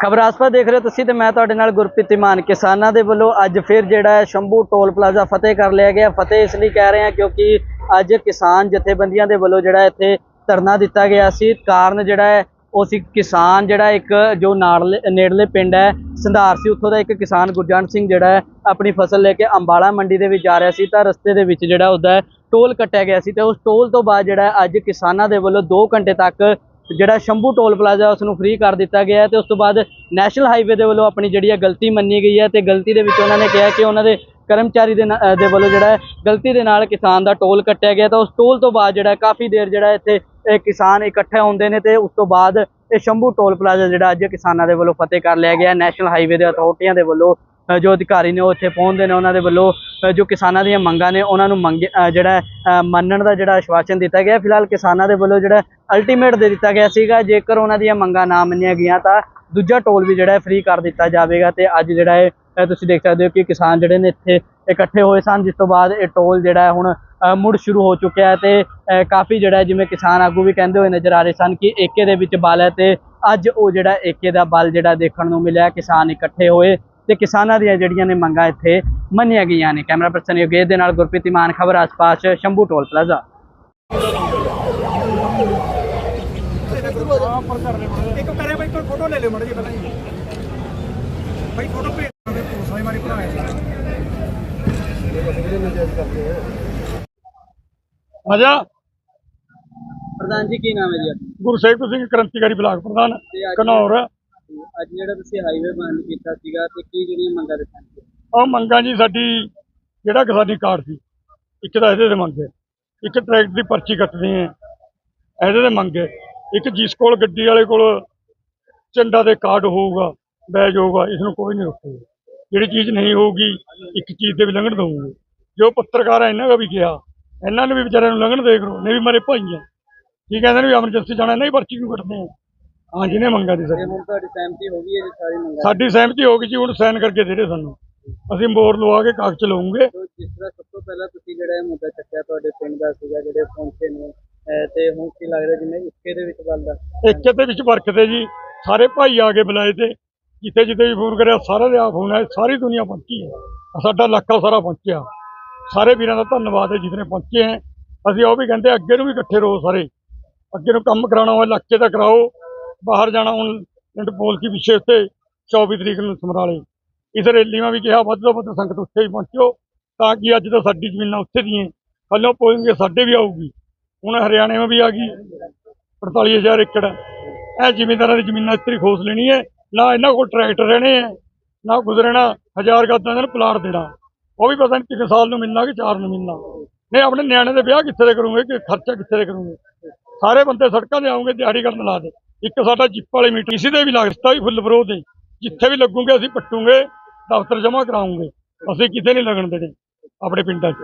ਖਬਰਾਸਪਾ ਦੇਖ ਰਹੇ ਹੋ ਤੁਸੀਂ ਤੇ ਮੈਂ ਤੁਹਾਡੇ ਨਾਲ ਗੁਰਪ੍ਰੀਤ ਇਮਾਨ ਕਿਸਾਨਾਂ ਦੇ ਵੱਲੋਂ ਅੱਜ ਫਿਰ ਜਿਹੜਾ ਹੈ ਸ਼ੰਭੂ ਟੋਲ ਪਲਾਜ਼ਾ ਫਤਿਹ ਕਰ ਲਿਆ ਗਿਆ। ਫਤਿਹ ਇਸ ਲਈ ਕਹਿ ਰਹੇ ਹਾਂ ਕਿਉਂਕਿ ਅੱਜ ਕਿਸਾਨ ਜਥੇਬੰਦੀਆਂ ਦੇ ਵੱਲੋਂ ਜਿਹੜਾ ਇੱਥੇ ਧਰਨਾ ਦਿੱਤਾ ਗਿਆ ਸੀ। ਕਾਰਨ ਜਿਹੜਾ ਹੈ, ਉਹ ਸੀ ਕਿਸਾਨ ਜਿਹੜਾ ਇੱਕ ਜੋ ਨਾੜਲੇ, ਨੇੜਲੇ ਪਿੰਡ ਹੈ, ਸੰਧਾਰ ਸੀ। ਉੱਥੋਂ ਦਾ ਇੱਕ ਕਿਸਾਨ ਗੁਰਜੰਟ ਸਿੰਘ ਜਿਹੜਾ ਆਪਣੀ ਫਸਲ ਲੈ ਕੇ ਅੰਬਾਲਾ ਮੰਡੀ ਦੇ ਵਿੱਚ ਜਾ ਰਿਹਾ ਸੀ ਤਾਂ ਰਸਤੇ ਦੇ ਵਿੱਚ ਜਿਹੜਾ ਉਹਦਾ ਟੋਲ ਕੱਟਿਆ ਗਿਆ ਸੀ ਤੇ ਉਸ ਟੋਲ ਤੋਂ ਬਾਅਦ ਜਿਹੜਾ ਅੱਜ ਕਿਸਾਨਾਂ ਦੇ ਵੱਲੋਂ 2 ਘੰਟੇ ਤੱਕ ਜਿਹੜਾ ਸ਼ੰਭੂ ਟੋਲ ਪਲਾਜ਼ਾ ਉਸ ਨੂੰ ਫ੍ਰੀ ਕਰ ਦਿੱਤਾ ਗਿਆ ਹੈ ਤੇ ਉਸ ਤੋਂ ਬਾਅਦ ਨੈਸ਼ਨਲ ਹਾਈਵੇ ਦੇ ਵੱਲੋਂ ਆਪਣੀ ਜਿਹੜੀ ਹੈ ਗਲਤੀ ਮੰਨੀ ਗਈ ਹੈ ਤੇ ਗਲਤੀ ਦੇ ਵਿੱਚ ਉਹਨਾਂ ਨੇ ਕਿਹਾ ਕਿ ਉਹਨਾਂ ਦੇ ਕਰਮਚਾਰੀ ਦੇ ਨਾ- ਦੇ ਵੱਲੋਂ ਜਿਹੜਾ ਗਲਤੀ ਦੇ ਨਾਲ ਕਿਸਾਨ ਦਾ ਟੋਲ ਕੱਟਿਆ ਗਿਆ ਤਾਂ ਉਸ ਟੋਲ ਤੋਂ ਬਾਅਦ ਜਿਹੜਾ ਕਾਫੀ ਦੇਰ ਜਿਹੜਾ ਇੱਥੇ ਇਹ ਕਿਸਾਨ ਇਕੱਠੇ ਹੁੰਦੇ ਨੇ ਤੇ ਉਸ ਤੋਂ ਬਾਅਦ ਇਹ ਸ਼ੰਭੂ ਟੋਲ ਪਲਾਜ਼ਾ ਜਿਹੜਾ ਅੱਜ ਕਿਸਾਨਾਂ ਦੇ ਵੱਲੋਂ ਫਤਿਹ ਕਰ ਲਿਆ ਗਿਆ ਨੈਸ਼ਨਲ ਹਾਈਵੇ ਦੇ ਅਥਾਰਟੀਆਂ ਦੇ ਵੱਲੋਂ ਜੋ ਅਧਿਕਾਰੀ ਨੇ ਉਹ ਇੱਥੇ ਪਹੁੰਚਦੇ ਨੇ, ਉਹਨਾਂ ਦੇ ਵੱਲੋਂ ਜੋ ਕਿਸਾਨਾਂ ਦੀਆਂ ਮੰਗਾਂ ਨੇ, ਉਹਨਾਂ ਨੂੰ ਮੰਗ ਜਿਹੜਾ ਮੰਨਣ ਦਾ ਜਿਹੜਾ ਆਸ਼ਵਾਸਨ ਦਿੱਤਾ ਗਿਆ। ਫਿਲਹਾਲ ਕਿਸਾਨਾਂ ਦੇ ਵੱਲੋਂ ਜਿਹੜਾ ਅਲਟੀਮੇਟ ਦੇ ਦਿੱਤਾ ਗਿਆ ਸੀਗਾ, ਜੇਕਰ ਉਹਨਾਂ ਦੀਆਂ ਮੰਗਾਂ ਨਾ ਮੰਨੀਆਂ ਗਈਆਂ ਤਾਂ ਦੂਜਾ ਟੋਲ ਵੀ ਜਿਹੜਾ ਹੈ ਫ੍ਰੀ ਕਰ ਦਿੱਤਾ ਜਾਵੇਗਾ ਤੇ ਅੱਜ ਜਿਹੜਾ ਹੈ ਤੁਸੀਂ ਦੇਖ ਸਕਦੇ ਹੋ ਕਿ ਕਿਸਾਨ ਜਿਹੜੇ ਨੇ ਇੱਥੇ ਇਕੱਠੇ ਹੋਏ ਸਨ, ਜਿਸ ਤੋਂ ਬਾਅਦ ਇਹ ਟੋਲ ਜਿਹੜਾ ਹੁਣ ਮੁੜ ਸ਼ੁਰੂ ਹੋ ਚੁੱਕਿਆ ਹੈ ਤੇ ਕਾਫੀ ਜਿਹੜਾ ਜਿਵੇਂ ਕਿਸਾਨ ਆਗੂ ਵੀ ਕਹਿੰਦੇ ਹੋਏ ਨਜ਼ਰ ਆ ਰਹੇ ਸਨ ਕਿ ਏਕੇ ਦੇ ਵਿੱਚ ਬਲ ਹੈ ਤੇ ਅੱਜ ਉਹ ਜਿਹੜਾ ਏਕੇ ਦਾ ਬਲ ਜਿਹੜਾ ਦੇਖਣ ਨੂੰ ਮਿਲਿਆ, ਕਿਸਾਨ ਇਕੱਠੇ ਹੋਏ ਤੇ ਕਿਸਾਨਾਂ ਦੀਆਂ ਜਿਹੜੀਆਂ ਨੇ ਮੰਗਾਂ ਇੱਥੇ ਮੰਨੀਆਂ ਗਈਆਂ ਨੇ। ਕੈਮਰਾ ਪਰਸਨ ਯੋਗੇਸ਼ ਦੇ ਨਾਲ ਗੁਰਪ੍ਰੀਤ ਇਮਾਨ ਖਬਰ ਆਸ-ਪਾਸ ਸ਼ੰਭੂ ਟੋਲ ਪਲਾਜ਼ਾ। ਇੱਕ ਕਰੇ ਬਾਈ ਕੋਈ ਫੋਟੋ ਲੈ ਲਿਓ ਮੜ ਜੀ ਪਹਿਲਾਂ ਜੀ। ਬਾਈ ਫੋਟੋ ਭੇਜ ਦੇ ਪੁਲਿਸ ਵਾਲੀ ਭਰਾ ਹੈ ਆਜਾ। ਪ੍ਰਧਾਨ ਜੀ ਕੀ ਨਾਮ ਹੈ ਜੀ? ਗੁਰਸੇਵਕ ਸਿੰਘ ਕ੍ਰਾਂਤੀਕਾਰੀ ਬਲਾਕ ਪ੍ਰਧਾਨ ਤੇ ਅੱਜ ਜਿਹੜਾ ਤੁਸੀਂ ਹਾਈਵੇ ਬੰਦ ਕੀਤਾ ਸੀਗਾ ਤੇ ਕੀ ਜਿਹੜੀਆਂ ਮੰਗਾਂ ਦਿੱਤੀਆਂ ਸੀ? ਉਹ ਮੰਗਾਂ ਜੀ ਸਾਡੀ, ਜਿਹੜਾ ਕਿਸਾਨੀ ਕਾਰਡ ਸੀ, ਇੱਕ ਤਾਂ ਇਹਦੇ ਦੇ ਮੰਗੇ ਇੱਕ ਟਰੈਕਟਰ ਦੀ ਪਰਚੀ ਕੱਟਣੀ ਹੈ, ਇਹਦੇ ਦੇ ਮੰਗੇ ਇੱਕ ਜਿਸ ਕੋਲ ਗੱਡੀ ਵਾਲੇ ਕੋਲ ਝੰਡਾ ਦੇ ਕਾਰਡ ਹੋਊਗਾ, ਬੈਜ ਹੋਊਗਾ ਇਸ ਨੂੰ ਕੋਈ ਨਹੀਂ ਰੋਕੇਗਾ। ਜਿਹੜੀ ਚੀਜ਼ ਨਹੀਂ ਹੋਊਗੀ, ਇੱਕ ਚੀਜ਼ ਦੇ ਵੀ ਲੰਘਣ ਦਊਗੇ। ਜੋ ਪੱਤਰਕਾਰ ਹੈ ਇਹਨਾਂ ਦਾ ਵੀ ਕਿਹਾ, ਇਹਨਾਂ ਨੂੰ ਵੀ ਵਿਚਾਰਿਆਂ ਨੂੰ ਲੰਘਣ ਦੇ ਕਰੋ ਨੇ ਵੀ ਮਾਰੇ ਭਾਈ ਹੈ ਕੀ ਕਹਿੰਦੇ ਨੇ ਵੀ ਐਮਰਜੈਂਸੀ ਜਾਣਾ, ਨਹੀਂ ਪਰਚੀ ਕਿਉਂ ਕੱਟਦੇ ਆ ਹਾਂ ਜਿਹਨੇ ਮੰਗਾ ਦੀ ਤੇ ਹੁਣ ਤੁਹਾਡੀ ਸਹਿਮਤੀ ਹੋ ਗਈ ਹੈ ਜੀ ਸਾਰੀ ਮੰਗਾਂ ਸਾਡੀ ਸਹਿਮਤੀ ਹੋ ਗਈ ਜੀ ਹੁਣ ਸਾਈਨ ਕਰਕੇ ਦੇ ਦੇ ਸਾਨੂੰ। ਅਸੀਂ ਮੋਹਰ ਲਵਾ ਕੇ ਕਾਗਜ਼ ਲਵਾਂਗੇ। ਤੋਂ ਜਿਸ ਤਰ੍ਹਾਂ ਸਭ ਤੋਂ ਪਹਿਲਾਂ ਤੁਸੀਂ ਜਿਹੜਾ ਇਹ ਮੁੱਦਾ ਚੱਕਿਆ ਤੁਹਾਡੇ ਪਿੰਡ ਦਾ ਸੀਗਾ ਜਿਹੜੇ ਪਹੁੰਚੇ ਨੇ ਅਹ ਤੇ ਹੁਣ ਕੀ ਲੱਗ ਰਿਹਾ ਜਿਵੇਂ ਇੱਕੇ ਦੇ ਵਿੱਚ ਗੱਲ ਦਾ ਇੱਕ ਦੇ ਵਿੱਚ ਵਰਕਦੇ ਜੀ। ਸਾਰੇ ਭਾਈ ਆ ਕੇ ਬੁਲਾਏ ਤੇ ਜਿੱਥੇ ਜਿੱਥੇ ਵੀ ਫੋਨ ਕਰਿਆ ਸਾਰੇ ਦੇ ਆ ਫੋਨ ਆਏ ਸਾਰੀ ਦੁਨੀਆ ਪਹੁੰਚੀ ਹੈ। ਸਾਡਾ ਇਲਾਕਾ ਸਾਰਾ ਪਹੁੰਚਿਆ। ਸਾਰੇ ਵੀਰਾਂ ਦਾ ਧੰਨਵਾਦ ਹੈ ਜਿਤਨੇ ਪਹੁੰਚੇ ਹੈ। ਅਸੀਂ ਉਹ ਵੀ ਕਹਿੰਦੇ ਅੱਗੇ ਨੂੰ ਵੀ ਇਕੱਠੇ ਰਹੋ ਸਾਰੇ। ਅੱਗੇ ਨੂੰ ਕੰਮ ਕਰਾਉਣਾ ਹੋਵੇ ਇਲਾਕੇ ਦਾ ਕਰਾਓ। ਬਾਹਰ ਜਾਣਾ ਹੁਣ ਇੰਟਰਪੋਲ ਕੀ ਵਿਸ਼ੇ ਉੱਤੇ 24 ਤਰੀਕ ਨੂੰ ਸਮਰਾਲੇ। ਇਸ ਰੈਲੀ ਮੈਂ ਵੀ ਕਿਹਾ ਵੱਧ ਤੋਂ ਵੱਧ ਸੰਗਤ ਉੱਥੇ ਹੀ ਪਹੁੰਚੋ ਤਾਂ ਕਿ ਅੱਜ ਤਾਂ ਸਾਡੀ ਜ਼ਮੀਨਾਂ ਉੱਥੇ ਦੀਆਂ ਕੱਲੋਂ ਪੋਇੰਗੇ ਸਾਡੇ ਵੀ ਆਊਗੀ। ਹੁਣ ਹਰਿਆਣੇ ਵਿੱਚ ਵੀ ਆ ਗਈ 48000 ਏਕੜ। ਇਹ ਜ਼ਿਮੀਂਦਾਰਾਂ ਦੀ ਜ਼ਮੀਨਾਂ ਇਸ ਤਰੀ ਖੋਸ ਲੈਣੀ ਹੈ। ਨਾ ਇਹਨਾਂ ਕੋਲ ਟਰੈਕਟਰ ਰਹਿਣੇ ਹੈ, ਨਾ ਗੁਜ਼ਰਣਾ, ਹਜ਼ਾਰ ਗੱਦਾਂ ਦੇ ਪਲਾਟ ਦੇਣਾ। ਉਹ ਵੀ ਪਤਾ ਨਹੀਂ ਕਿੰਨੇ ਸਾਲ ਨੂੰ ਮਿਲਣਾ ਕਿ ਚਾਰ ਨੂੰ ਮਿਲਣਾ। ਨਹੀਂ, ਆਪਣੇ ਨਿਆਣੇ ਦੇ ਵਿਆਹ ਕਿੱਥੇ ਦੇ ਕਰੂੰਗੇ ਕਿ ਖਰਚਾ ਕਿੱਥੇ ਦੇ ਕਰੂੰਗੇ? ਸਾਰੇ ਬੰਦੇ ਸੜਕਾਂ ਤੇ ਆਉਂਗੇ ਦਿਹਾੜੀ ਕਰਨ ਲਾ ਦੇ। ਇੱਕ ਸਾਡਾ ਜਿੱਪ ਵਾਲੀ ਮੀਟਰ ਇਸੇ ਦੇ ਵੀ ਲੱਗਦਾ ਵੀ ਫੁੱਲ ਵਿਰੋਧ ਹੈ ਜਿੱਥੇ ਵੀ ਲੱਗੂਗੇ ਅਸੀਂ ਪੱਟੂਗੇ, ਦਫ਼ਤਰ ਜਮ੍ਹਾਂ ਕਰਾਉਂਗੇ। ਅਸੀਂ ਕਿਤੇ ਨਹੀਂ ਲੱਗਣ ਦੇਣੇ ਆਪਣੇ ਪਿੰਡਾਂ 'ਚ।